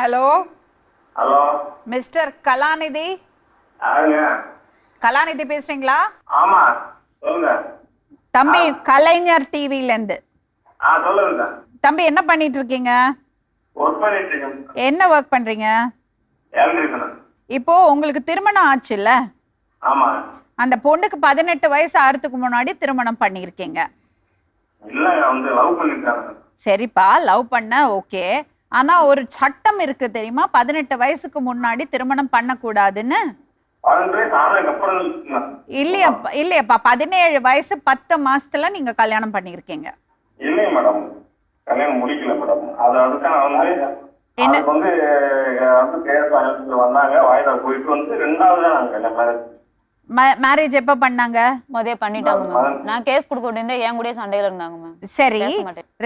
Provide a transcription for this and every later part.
Hello hello mister Kalanidhi Kalanidhi பேசுறீங்களா? ஆமா சொல்லுங்க. தம்பி கலைஞர் ஆ சொல்லுங்க. தம்பி என்ன பண்ணிட்டு இருக்கீங்க என்ன ஒர்க் பண்றீங்க? இப்போ உங்களுக்கு திருமணம் ஆச்சுல்ல? அந்த பொண்ணுக்கு பதினெட்டு வயசு ஆறதுக்கு முன்னாடி திருமணம் பண்ணியிருக்கீங்க. சரிப்பா லவ் பண்ண ஓகே ஆனா ஒரு சட்டம் இருக்கு தெரியுமா பதினெட்டு வயசுக்கு முன்னாடி திருமணம் பண்ணக்கூடாதுன்னு இருக்குங்க. இல்லையாப்பா பதினேழு வயசு பத்து மாசத்துல நீங்க கல்யாணம் பண்ணியிருக்கீங்க இல்லைங்க மேடம் கல்யாணம் முடிக்கல மேடம் அது அதுக்கான வந்து என்ன? அதுக்கு வந்து அஹ், வந்து கேஸ் வாங்கிட்டு வந்தாங்க வாய்தா போயிட்டு வந்து ரெண்டாவது தான் நாங்க கல்யாணம் marriage. மேரேஜ் எப்போ பண்ணாங்க? மதிய பண்ணிட்டாங்க மேம் நான் கேஸ் கொடுக்க வேண்டியிருந்தேன் என் கூடயே சண்டையில இருந்தாங்க மேம் சரி.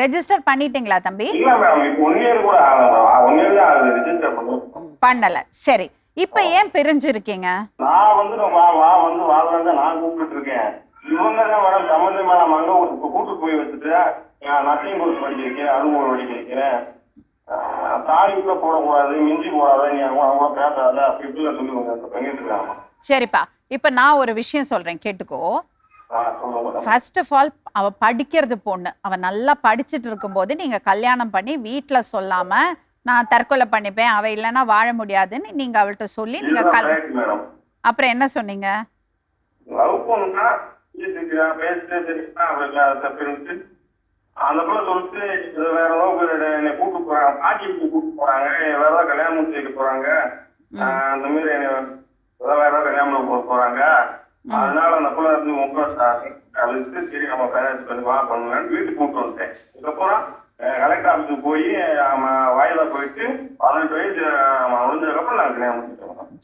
ரெஜிஸ்டர் பண்ணிட்டீங்களா தம்பி? இல்ல மேடம் இப்போ ஒன் இயர் கூட ஆகல ஒன் இயர் தான் ஆகுது. ரிஜிஸ்டர் பண்ணி பண்ணல. சரி. இப்போ ஏன் பிரிஞ்சிருக்கீங்க? நான் வந்து வா வா வந்து வாழ்றேன் தான் நான் கூப்பிட்டு இருக்கேன். இவங்க தான் மேடம் அங்க ஒரு கூட்டு போய் வச்சுட்டு நான் நர்சிங் கோர்ஸ் படிக்க வைக்கிறேன் அலுவலகம் படிக்க வைக்கிறேன் ஆஹ் தாலி கூட போடக்கூடாது மிஞ்சி போடாத நீ அவங்க அவங்க பேசாத அப்படி சொல்லுவாங்க பண்ணிட்டு இருக்காங்க சரிப்பா இப்போ நான் ஒரு விஷயம் சொல்றேன் கேட்டுக்கோ. ஃபர்ஸ்ட் ஆஃப் ஆல் அவ படிக்கிறது பொண்ணு. அவ நல்லா படிச்சுட்டு இருக்கும்போது நீங்க கல்யாணம் பண்ணி வீட்ல சொல்லாம நான் தற்கொலை பண்ணிப்பேன் அவ இல்லைன்னா வாழ முடியாதுன்னு நீங்க அவள்கிட்ட சொல்லி நீங்க கல் அப்புறம் என்ன சொன்னீங்க? அந்த பிள்ளை சொல்லிட்டு வேற அளவுக்கு என்னை கூட்டு போறாங்க பாட்டி கூட்டு போறாங்க வேற ஏதாவது கல்யாணம் முடிச்சு வைக்க போறாங்க. அந்த மாதிரி என்னை ஏதாவது வேற ஏதாவது கல்யாணம் பண்ண போ- போறாங்க. அதனால அந்த பிள்ளை வந்து ரொம்ப அதுக்கு சரி நம்ம பேரண்ட்ஸ் பண்ணி வா பண்ணலான்னு வீட்டுக்கு கூட்டு வந்துட்டேன். இதுக்கப்புறம் கலெக்டர் ஆஃபீஸுக்கு போய் வாயிலா போயிட்டு பதினெட்டு வயசு முடிஞ்சதுக்கப்புறம் நான் கல்யாணம்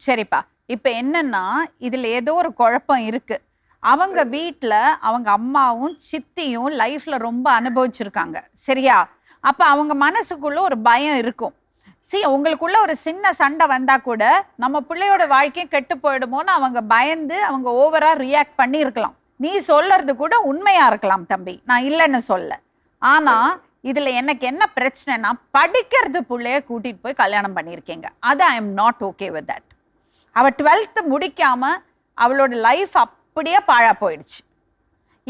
சரிப்பா. இப்போ என்னன்னா இதுல ஏதோ ஒரு குழப்பம் இருக்கு. அவங்க வீட்டில் அவங்க அம்மாவும் சித்தியும் லைஃப்பில் ரொம்ப அனுபவிச்சிருக்காங்க. சரியா? அப்போ அவங்க மனசுக்குள்ள ஒரு பயம் இருக்கும். சி உங்களுக்குள்ள ஒரு சின்ன சண்டை வந்தால் கூட நம்ம பிள்ளையோட வாழ்க்கையும் கெட்டு போயிடுமோன்னு அவங்க பயந்து அவங்க ஓவராக ரியாக்ட் பண்ணியிருக்கலாம். நீ சொல்கிறது கூட உண்மையாக இருக்கலாம் தம்பி. நான் இல்லைன்னு சொல்ல. ஆனால் இதில் எனக்கு என்ன பிரச்சனைனா படிக்கிறது பிள்ளைய கூட்டிகிட்டு போய் கல்யாணம் பண்ணியிருக்கீங்க. அது I am not okay with that அவள் டுவெல்த்து முடிக்காமல் அவளோட லைஃப் அப் அப்படியே பாழா போயிடுச்சு.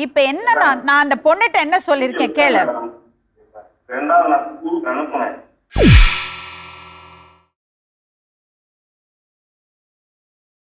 இப்போ என்ன நான் நான் அந்த பொண்ணுகிட்ட என்ன சொல்லியிருக்கேன் கேளு.